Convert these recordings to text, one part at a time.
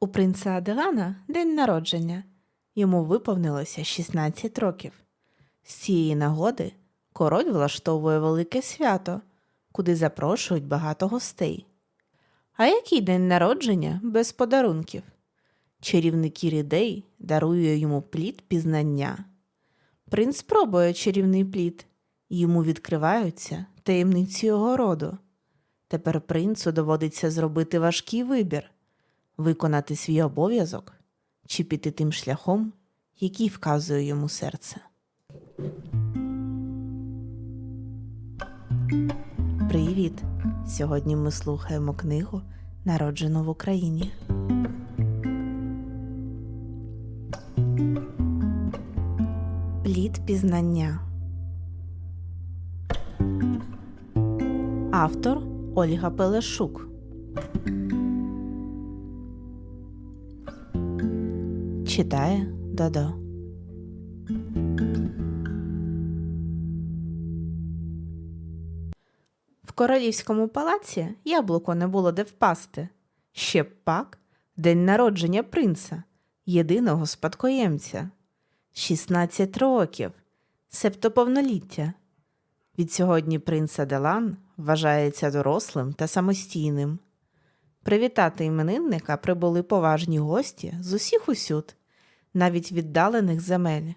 У принца Аделана день народження. Йому виповнилося 16 років. З цієї нагоди король влаштовує велике свято, куди запрошують багато гостей. А який день народження без подарунків? Чарівник Іридей дарує йому плід пізнання. Принц пробує чарівний плід, йому відкриваються таємниці його роду. Тепер принцу доводиться зробити важкий вибір виконати свій обов'язок чи піти тим шляхом, який вказує йому серце. Привіт! Сьогодні ми слухаємо книгу Народжено в Україні. Плід пізнання. Автор Ольга Пелешук. Читає Додо. В королівському палаці яблуко не було де впасти. Ще пак день народження принца, єдиного спадкоємця. 16 років, себто повноліття. Від сьогодні принц Аделан вважається дорослим та самостійним. Привітати іменинника прибули поважні гості з усіх усюд, навіть віддалених земель.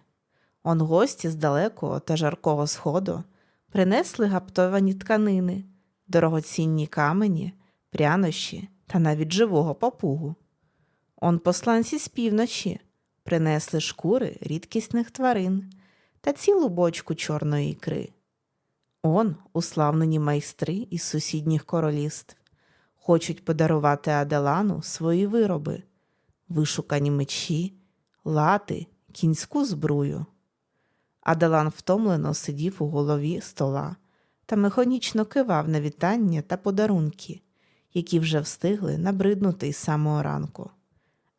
Он гості з далекого та жаркого сходу принесли гаптовані тканини, дорогоцінні камені, прянощі та навіть живого папугу. Он посланці з півночі принесли шкури рідкісних тварин та цілу бочку чорної ікри. Он уславлені майстри із сусідніх королівств хочуть подарувати Аделану свої вироби, вишукані мечі, лати, кінську збрую. Аделан втомлено сидів у голові стола та механічно кивав на вітання та подарунки, які вже встигли набриднути із самого ранку.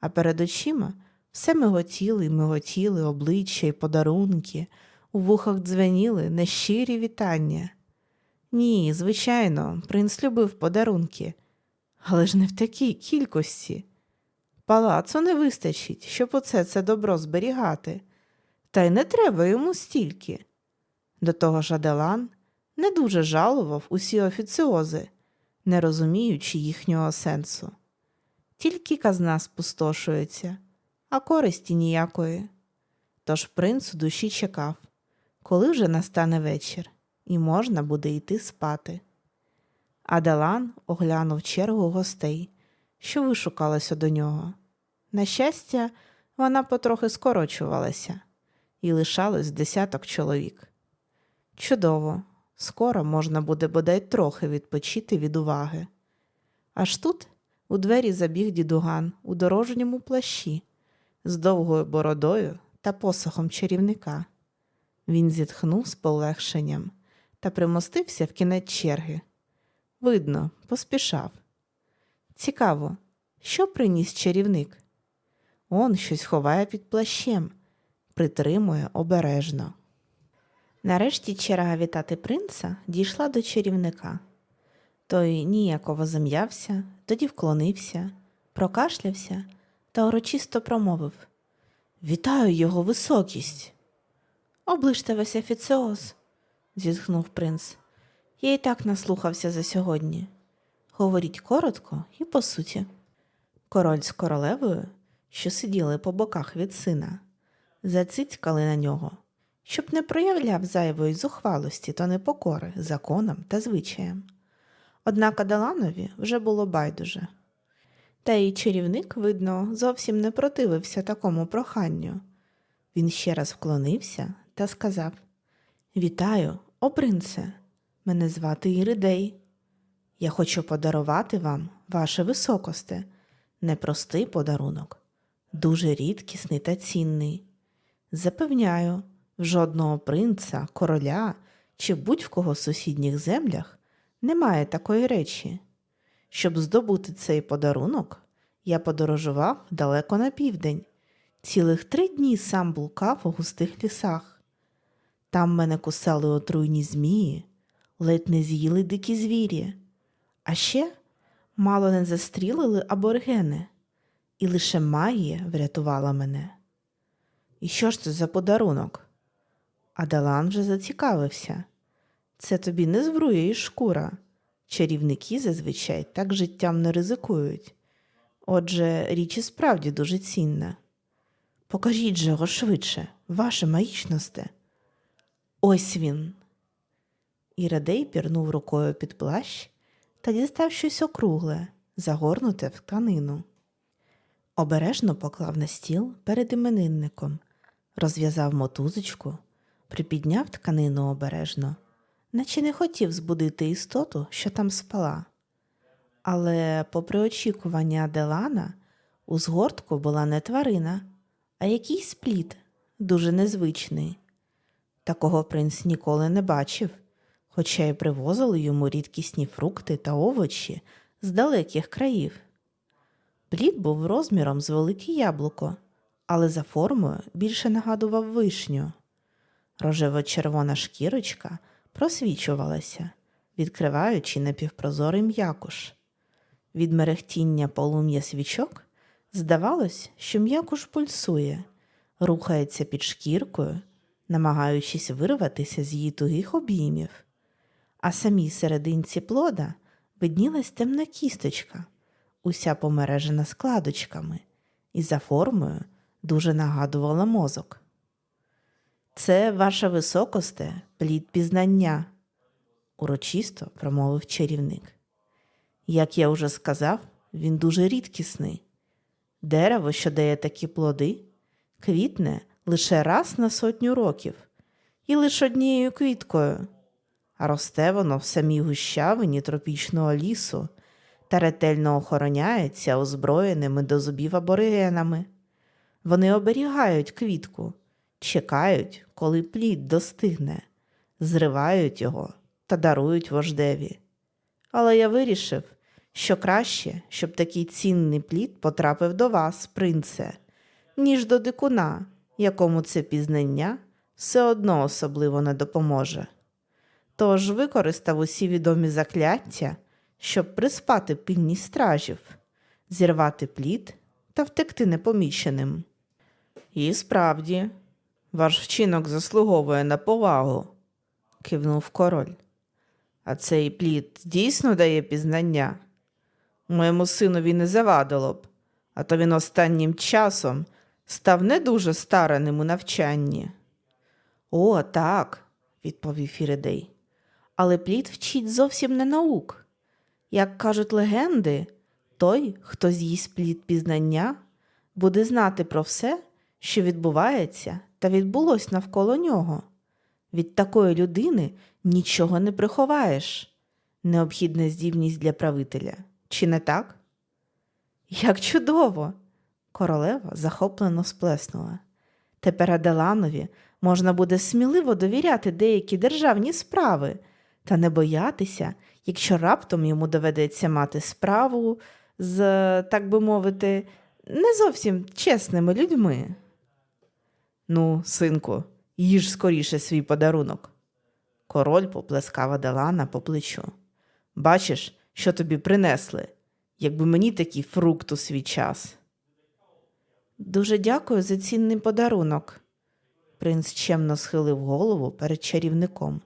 А перед очима все миготіли й миготіли обличчя й подарунки, у вухах дзвеніли нещирі вітання. Ні, звичайно, принц любив подарунки, але ж не в такій кількості. Палацу не вистачить, щоб оце це добро зберігати, та й не треба йому стільки. До того ж Аделан не дуже жалував усі офіціози, не розуміючи їхнього сенсу. Тільки казна спустошується, а користі ніякої. Тож принц у душі чекав, коли вже настане вечір, і можна буде йти спати. Аделан оглянув чергу гостей, що вишукалося до нього. На щастя, вона потрохи скорочувалася, і лишалось десяток чоловік. Чудово, скоро можна буде бодай трохи відпочити від уваги. Аж тут у двері забіг дідуган у дорожньому плащі з довгою бородою та посохом чарівника. Він зітхнув з полегшенням та примостився в кінець черги. Видно, поспішав. Цікаво, що приніс чарівник? Он щось ховає під плащем, притримує обережно. Нарешті черга вітати принца дійшла до чарівника. Той ніяково зам'явся, тоді вклонився, прокашлявся та урочисто промовив Вітаю його високість. Оближте весь офіціоз, зітхнув принц. Я і так наслухався за сьогодні. Говоріть коротко і по суті. Король з королевою, що сиділи по боках від сина, зацицькали на нього, щоб не проявляв зайвої зухвалості та непокори законам та звичаям. Однак Адаланові вже було байдуже. Та й чарівник, видно, зовсім не противився такому проханню. Він ще раз вклонився та сказав Вітаю, о принце, мене звати Іридей. Я хочу подарувати вам, ваше високосте, непростий подарунок, дуже рідкісний та цінний. Запевняю, в жодного принца, короля чи будь-в кого в сусідніх землях немає такої речі. Щоб здобути цей подарунок, я подорожував далеко на південь, цілих три дні сам блукав у густих лісах. Там мене кусали отруйні змії, ледь не з'їли дикі звірі, а ще мало не застрілили аборигени. І лише магія врятувала мене. І що ж це за подарунок? Адалан вже зацікавився. Це тобі не збруя і шкура. Чарівники зазвичай так життям не ризикують. Отже, річ і справді дуже цінна. Покажіть же його швидше, ваше магічносте. Ось він. Ірадей пірнув рукою під плащ та дістав щось округле, загорнуте в тканину. Обережно поклав на стіл перед іменинником, розв'язав мотузочку, припідняв тканину обережно, наче не хотів збудити істоту, що там спала. Але, попри очікування Аделана, у згортку була не тварина, а якийсь плід, дуже незвичний. Такого принц ніколи не бачив, хоча й привозили йому рідкісні фрукти та овочі з далеких країв. Плід був розміром з велике яблуко, але за формою більше нагадував вишню. Рожево-червона шкірочка просвічувалася, відкриваючи напівпрозорий м'якуш. Від мерехтіння полум'я свічок здавалось, що м'якуш пульсує, рухається під шкіркою, намагаючись вирватися з її тугих обіймів. А самій серединці плода виднілась темна кісточка, уся помережена складочками, і за формою дуже нагадувала мозок. Це ваша високосте, плід пізнання, урочисто промовив чарівник. Як я вже сказав, він дуже рідкісний. Дерево, що дає такі плоди, квітне лише раз на сотню років і лише однією квіткою, а росте воно в самій гущавині тропічного лісу та ретельно охороняється озброєними до зубів аборигенами. Вони оберігають квітку, чекають, коли плід достигне, зривають його та дарують вождеві. Але я вирішив, що краще, щоб такий цінний плід потрапив до вас, принце, ніж до дикуна, якому це пізнання все одно особливо не допоможе. Тож використав усі відомі закляття, щоб приспати пільність стражів, зірвати плід та втекти непоміченим. І справді, ваш вчинок заслуговує на повагу, кивнув король. А цей плід дійсно дає пізнання. Моєму синові не завадило б, а то він останнім часом став не дуже стараним у навчанні. О, так, відповів Фіридей. Але плід вчить зовсім не наук. Як кажуть легенди, той, хто з'їсть плід пізнання, буде знати про все, що відбувається та відбулось навколо нього. Від такої людини нічого не приховаєш. Необхідна здібність для правителя. Чи не так? Як чудово! Королева захоплено сплеснула. Тепер Аделанові можна буде сміливо довіряти деякі державні справи та не боятися, якщо раптом йому доведеться мати справу з, так би мовити, не зовсім чесними людьми. Ну, синку, їж скоріше свій подарунок. Король поплескав Аделана по плечу. Бачиш, що тобі принесли, якби мені такий фрукт у свій час. Дуже дякую за цінний подарунок. Принц чемно схилив голову перед чарівником.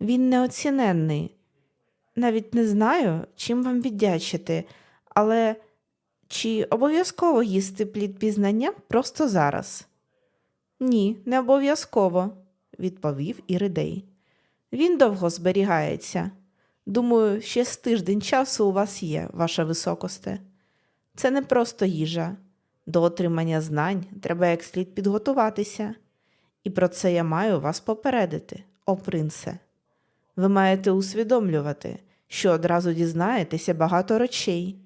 Він неоціненний. Навіть не знаю, чим вам віддячити, але чи обов'язково їсти плід пізнання просто зараз? Ні, не обов'язково, відповів Іридей. Він довго зберігається. Думаю, ще з тиждень часу у вас є, ваша високосте. Це не просто їжа. До отримання знань треба як слід підготуватися. І про це я маю вас попередити, о принце. Ви маєте усвідомлювати, що одразу дізнаєтеся багато речей,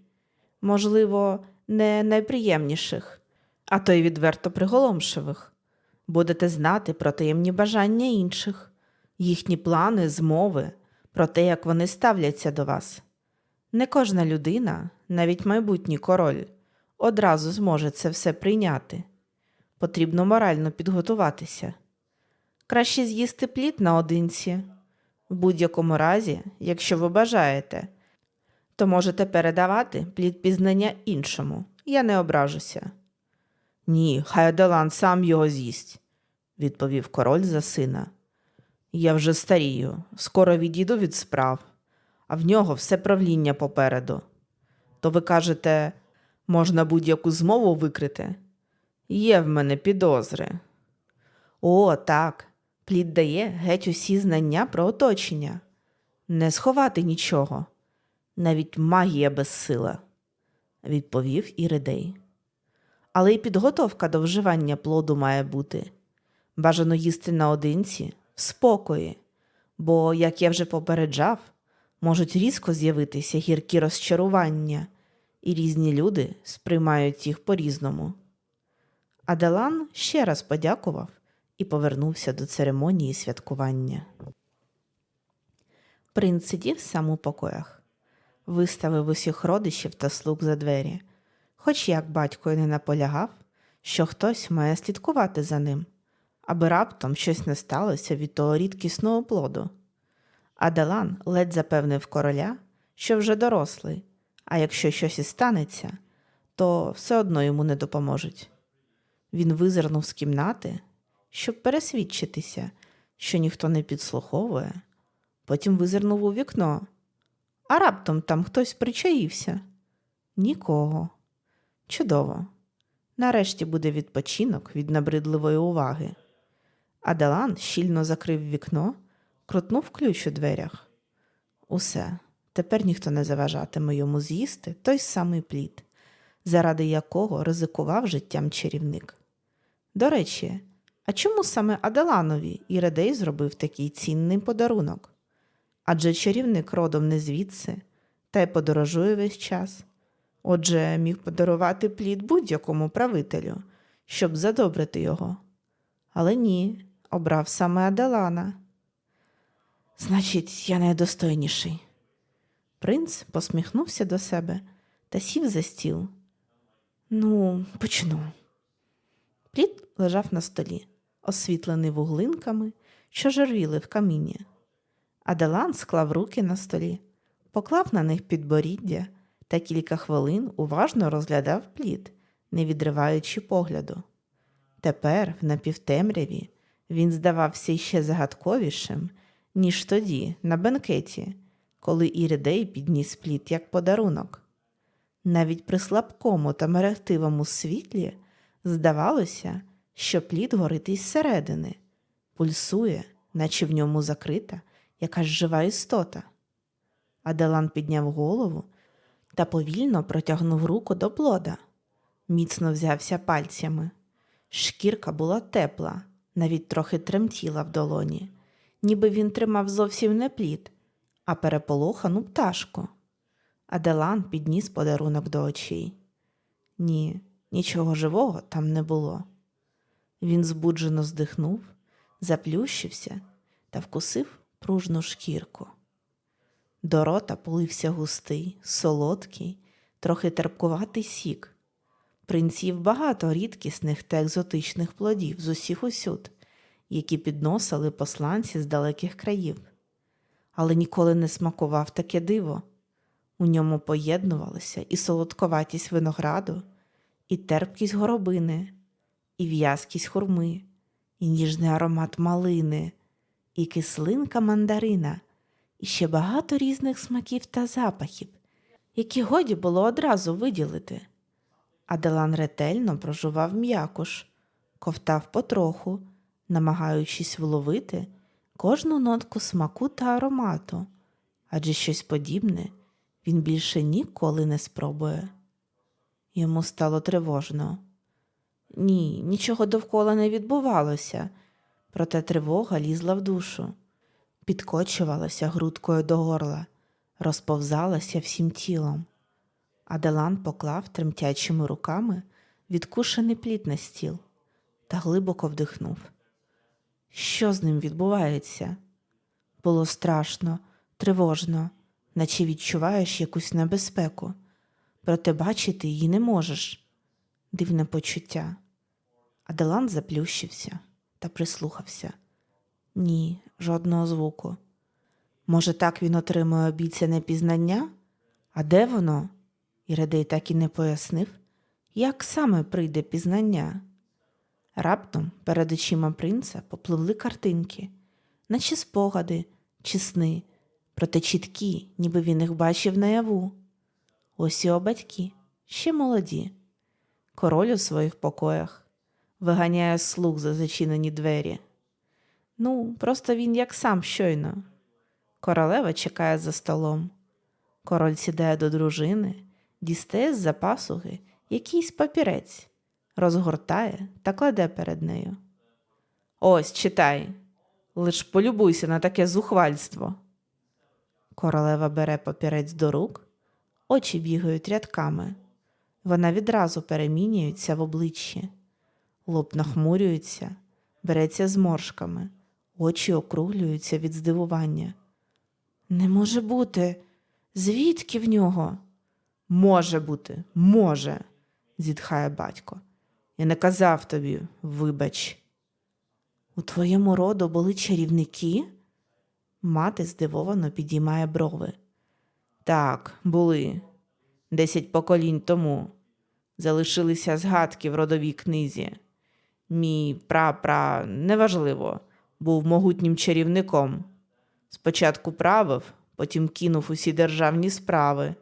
можливо, не найприємніших, а то й відверто приголомшивих. Будете знати про таємні бажання інших, їхні плани, змови, про те, як вони ставляться до вас. Не кожна людина, навіть майбутній король, одразу зможе це все прийняти. Потрібно морально підготуватися. Краще з'їсти плід наодинці. В будь-якому разі, якщо ви бажаєте, то можете передавати плід пізнання іншому, я не ображуся. Ні, хай Аделан сам його з'їсть, відповів король за сина. Я вже старію, скоро відійду від справ, а в нього все правління попереду. То ви кажете, можна будь-яку змову викрити? Є в мене підозри. О, так. Плід дає геть усі знання про оточення. Не сховати нічого. Навіть магія безсила, відповів Іридей. Але й підготовка до вживання плоду має бути. Бажано їсти наодинці, в спокої, бо, як я вже попереджав, можуть різко з'явитися гіркі розчарування, і різні люди сприймають їх по-різному. Аделан ще раз подякував і повернувся до церемонії святкування. Принц сидів сам у покоях, виставив усіх родичів та слуг за двері, хоч як батько й не наполягав, що хтось має слідкувати за ним, аби раптом щось не сталося від того рідкісного плоду. Аделан ледь запевнив короля, що вже дорослий, а якщо щось і станеться, то все одно йому не допоможуть. Він визирнув з кімнати, щоб пересвідчитися, що ніхто не підслуховує, потім визирнув у вікно, а раптом там хтось причаївся. Нікого. Чудово. Нарешті буде відпочинок від набридливої уваги. Аделан щільно закрив вікно, крутнув ключ у дверях. Усе, тепер ніхто не заважатиме йому з'їсти той самий плід, заради якого ризикував життям чарівник. До речі, а чому саме Аделанові Іредей зробив такий цінний подарунок? Адже чарівник родом не звідси, та й подорожує весь час. Отже, міг подарувати плід будь-якому правителю, щоб задобрити його. Але ні, обрав саме Аделана. Значить, я найдостойніший. Принц посміхнувся до себе та сів за стіл. Ну, почну. Плід лежав на столі, освітлений вуглинками, що жервіли в камінні. Аделан склав руки на столі, поклав на них підборіддя та кілька хвилин уважно розглядав плід, не відриваючи погляду. Тепер, в напівтемряві, він здавався іще загадковішим, ніж тоді, на бенкеті, коли Іридей підніс плід як подарунок. Навіть при слабкому та мерехтивому світлі здавалося, що плід горить із середини, пульсує, наче в ньому закрита якась жива істота. Аделан підняв голову та повільно протягнув руку до плода, міцно взявся пальцями. Шкірка була тепла, навіть трохи тремтіла в долоні, ніби він тримав зовсім не плід, а переполохану пташку. Аделан підніс подарунок до очей. Ні, нічого живого там не було. Він збуджено здихнув, заплющився та вкусив пружну шкірку. До рота полився густий, солодкий, трохи терпкуватий сік. Принців багато рідкісних та екзотичних плодів з усіх усюд, які підносили посланці з далеких країв. Але ніколи не смакував таке диво. У ньому поєднувалися і солодковатість винограду, і терпкість горобини, і в'язкість хурми, і ніжний аромат малини, і кислинка мандарина, і ще багато різних смаків та запахів, які годі було одразу виділити. Аделан ретельно прожував м'якуш, ковтав потроху, намагаючись вловити кожну нотку смаку та аромату, адже щось подібне він більше ніколи не спробує. Йому стало тривожно. Ні, нічого довкола не відбувалося, проте тривога лізла в душу, підкочувалася грудкою до горла, розповзалася всім тілом. Аделан поклав тремтячими руками відкушений плід на стіл та глибоко вдихнув. Що з ним відбувається? Було страшно, тривожно, наче відчуваєш якусь небезпеку, проте бачити її не можеш. Дивне почуття. Аделан заплющився та прислухався. Ні, жодного звуку. Може, так він отримує обіцяне пізнання? А де воно? Іредей так і не пояснив, Як саме прийде пізнання? Раптом перед очима принца попливли картинки, наче спогади чи сни, проте чіткі, ніби він їх бачив наяву. Ось його батьки, ще молоді. Король у своїх покоях виганяє слуг за зачинені двері. Ну, просто він як сам щойно. Королева чекає за столом. Король сідає до дружини, дістає з-за пасуги якийсь папірець, розгортає та кладе перед нею. Ось читай, лиш полюбуйся на таке зухвальство. Королева бере папірець до рук, очі бігають рядками. Вона відразу перемінюється в обличчі, лоб нахмурюється, береться зморшками, очі округлюються від здивування. Не може бути. Звідки в нього? Може бути, може, зітхає батько. Я не казав тобі, вибач. У твоєму роду були чарівники? Мати здивовано підіймає брови. Так, були. Десять поколінь тому. Залишилися згадки в родовій книзі. Мій прапра, неважливо, був могутнім чарівником. Спочатку правив, потім кинув усі державні справи,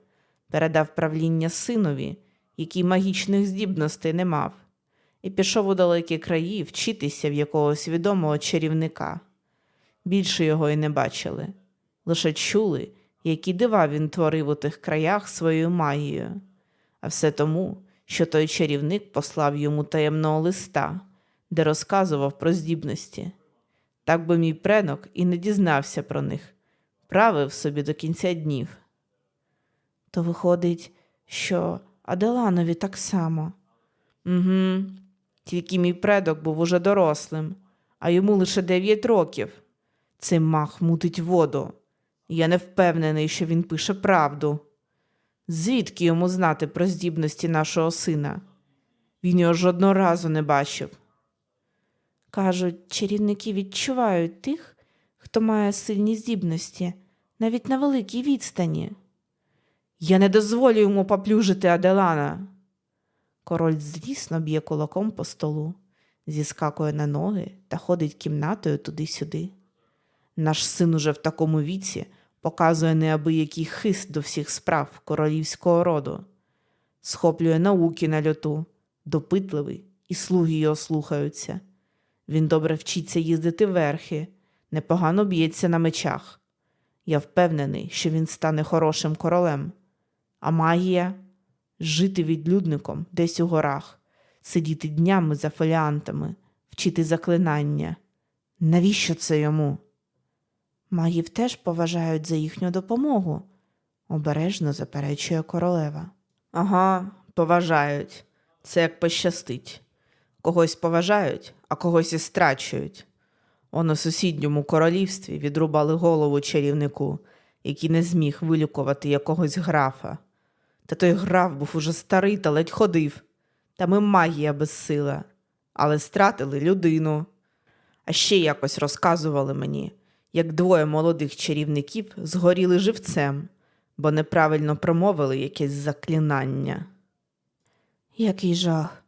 передав правління синові, який магічних здібностей не мав, і пішов у далекі краї вчитися в якогось відомого чарівника. Більше його й не бачили, лише чули, які дива він творив у тих краях своєю магією. А все тому, що той чарівник послав йому таємного листа, де розказував про здібності. Так би мій предок і не дізнався про них, правив собі до кінця днів. То виходить, що Аделанові так само. Угу. Тільки мій предок був уже дорослим, а йому лише дев'ять років. Цей мах мутить воду. Я не впевнений, що він пише правду. Звідки йому знати про здібності нашого сина? Він його жодного разу не бачив. Кажуть, чарівники відчувають тих, хто має сильні здібності, навіть на великій відстані. Я не дозволю йому поплюжити Аделана. Король злісно б'є кулаком по столу, зіскакує на ноги та ходить кімнатою туди-сюди. Наш син уже в такому віці показує неабиякий хист до всіх справ королівського роду, схоплює науки на льоту, допитливий, і слуги його слухаються. Він добре вчиться їздити верхи, непогано б'ється на мечах. Я впевнений, що він стане хорошим королем. А магія жити відлюдником десь у горах, сидіти днями за фоліантами, вчити заклинання. Навіщо це йому? Магів теж поважають за їхню допомогу, обережно заперечує королева. Ага, поважають. Це як пощастить. Когось поважають, а когось і страчують. Он у сусідньому королівстві відрубали голову чарівнику, який не зміг вилікувати якогось графа. Та той граф був уже старий та ледь ходив. Там і магія безсила, але стратили людину. А ще якось розказували мені, як двоє молодих чарівників згоріли живцем, бо неправильно промовили якесь заклинання. Який жах.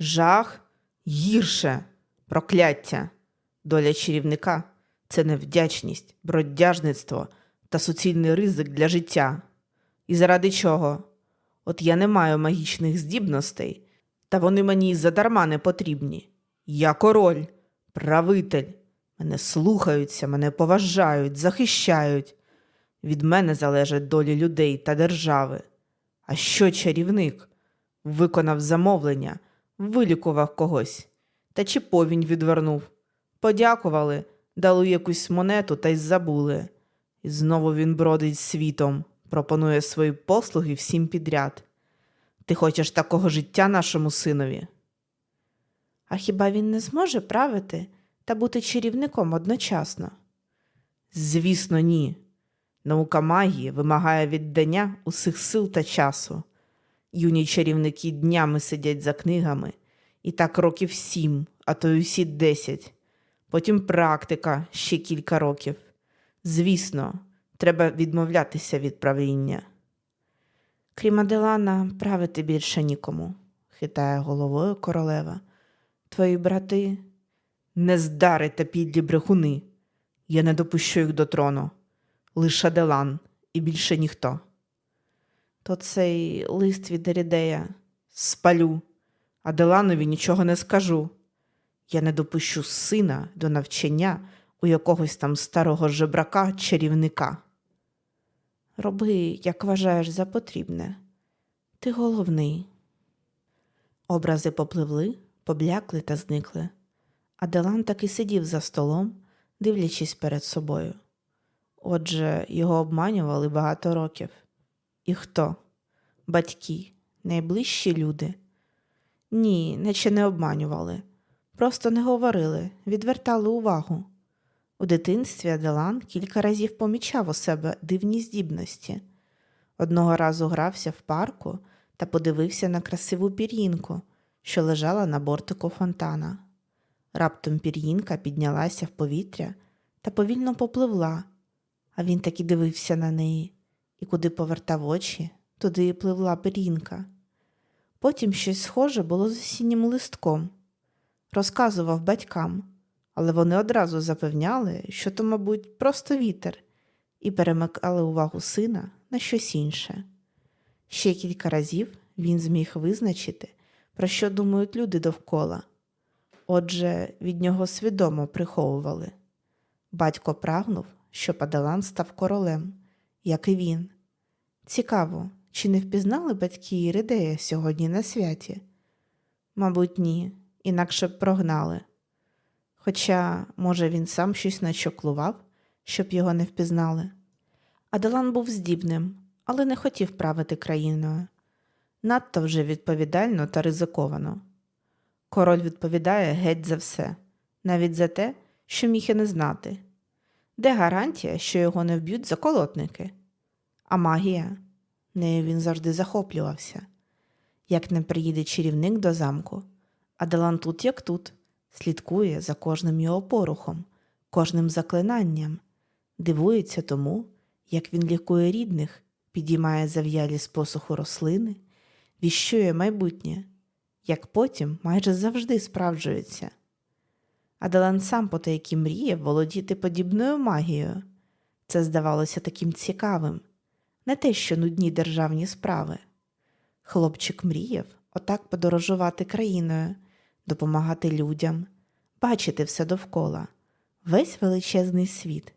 Жах гірше, прокляття. Доля чарівника це невдячність, бродяжництво та суцільний ризик для життя. І заради чого? От я не маю магічних здібностей, та вони мені задарма не потрібні. Я король, правитель. Мене слухаються, мене поважають, захищають. Від мене залежать долі людей та держави. А що чарівник? Виконав замовлення, вилікував когось, та чи повінь відвернув. Подякували, дали якусь монету та й забули. І знову він бродить світом, пропонує свої послуги всім підряд. Ти хочеш такого життя нашому синові? А хіба він не зможе правити та бути чарівником одночасно? Звісно, ні. Наука магії вимагає віддання усіх сил та часу. Юні чарівники днями сидять за книгами, і так років сім, а то й усі десять. Потім практика ще кілька років. Звісно, треба відмовлятися від правління. Крім Аделана, правити більше нікому, хитає головою королева. Твої брати нездари та підлі брехуни. Я не допущу їх до трону. Лише Делан і більше ніхто. То цей лист від Ерідея спалю, а Деланові нічого не скажу. Я не допущу сина до навчання у якогось там старого жебрака чарівника. Роби, як вважаєш за потрібне. Ти головний. Образи попливли, поблякли та зникли. Аделан таки сидів за столом, дивлячись перед собою. Отже, його обманювали багато років. І хто? Батьки, найближчі люди? Ні, наче не обманювали. Просто не говорили, відвертали увагу. У дитинстві Аделан кілька разів помічав у себе дивні здібності. Одного разу грався в парку та подивився на красиву пір'їнку, що лежала на бортику фонтана. Раптом пір'їнка піднялася в повітря та повільно попливла, а він таки дивився на неї, і куди повертав очі, туди і пливла пір'їнка. Потім щось схоже було з осіннім листком. Розказував батькам, але вони одразу запевняли, що то, мабуть, просто вітер, і перемикали увагу сина на щось інше. Ще кілька разів він зміг визначити, про що думають люди довкола. Отже, від нього свідомо приховували. Батько прагнув, щоб Аделан став королем, як і він. Цікаво, чи не впізнали батьки Іридея сьогодні на святі? Мабуть, ні, інакше б прогнали. Хоча, може, він сам щось начоклував, щоб його не впізнали. Аделан був здібним, але не хотів правити країною. Надто вже відповідально та ризиковано. Король відповідає геть за все, навіть за те, що міг і не знати. Де гарантія, що його не вб'ють заколотники? А магія? Нею він завжди захоплювався. Як не приїде чарівник до замку, Аделан тут, як тут, слідкує за кожним його порухом, кожним заклинанням, дивується тому, як він лікує рідних, підіймає зав'ялі з посуху рослини, віщує майбутнє, як потім майже завжди справджується. Аделан сам потайки мріяв володіти подібною магією. Це здавалося таким цікавим, не те, що нудні державні справи. Хлопчик мріяв отак подорожувати країною, допомагати людям, бачити все довкола, весь величезний світ,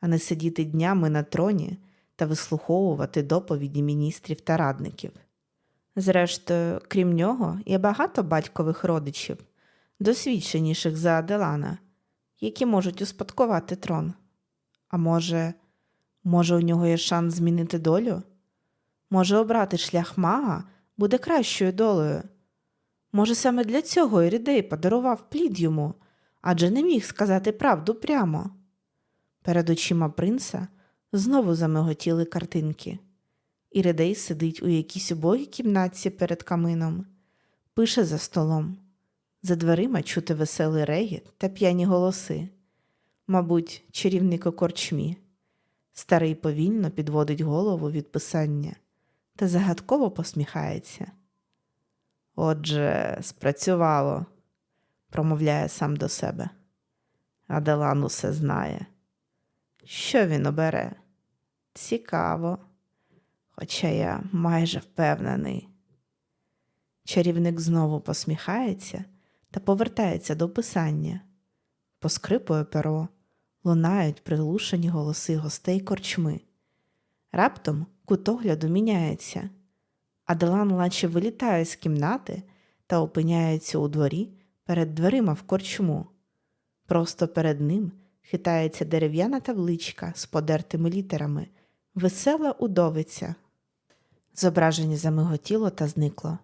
а не сидіти днями на троні та вислуховувати доповіді міністрів та радників. Зрештою, крім нього, є багато батькових родичів, досвідченіших за Аделана, які можуть успадкувати трон. А може, може, у нього є шанс змінити долю? Може, обрати шлях мага буде кращою долею. Може, саме для цього Іридей подарував плід йому, адже не міг сказати правду прямо. Перед очима принца знову замиготіли картинки. Іридей сидить у якійсь убогій кімнатці перед камином, пише за столом. За дверима чути веселий регіт та п'яні голоси. Мабуть, чарівник у корчмі. Старий повільно підводить голову від писання та загадково посміхається. Отже, спрацювало, промовляє сам до себе. Аделан усе знає. Що він обере? Цікаво, хоча я майже впевнений. Чарівник знову посміхається та повертається до писання. Поскрипує перо, лунають приглушені голоси гостей корчми. Раптом кут огляду міняється. Аделан наче вилітає з кімнати та опиняється у дворі перед дверима в корчму. Просто перед ним хитається дерев'яна табличка з подертими літерами Весела удовиця. Зображення замиготіло та зникло.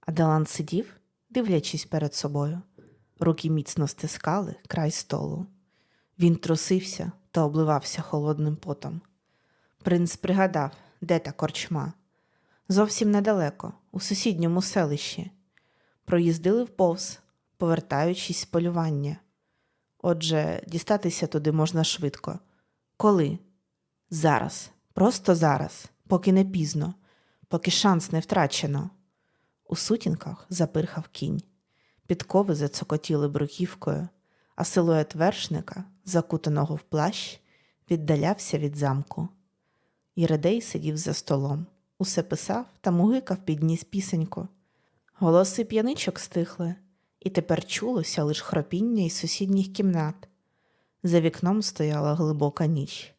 Аделан сидів, дивлячись перед собою. Руки міцно стискали край столу. Він трусився та обливався холодним потом. Принц пригадав, де та корчма. Зовсім недалеко, у сусідньому селищі. Проїздили вповз, повертаючись з полювання. Отже, дістатися туди можна швидко. Коли? Зараз, просто зараз, поки не пізно, поки шанс не втрачено. У сутінках запирхав кінь. Підкови зацокотіли бруківкою, а силует вершника, закутаного в плащ, віддалявся від замку. Єредей сидів за столом, усе писав та мугикав підніс пісеньку. Голоси п'яничок стихли, і тепер чулося лиш хропіння із сусідніх кімнат. За вікном стояла глибока ніч.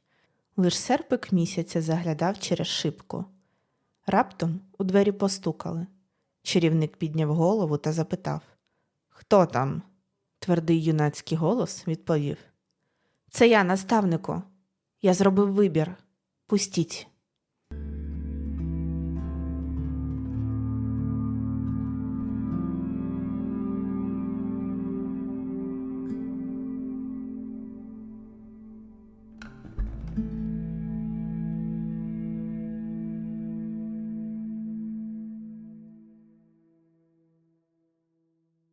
Лиш серпик місяця заглядав через шибку. Раптом у двері постукали. Чарівник підняв голову та запитав Хто там? Твердий юнацький голос відповів Це я, наставнику. Я зробив вибір. Пустіть.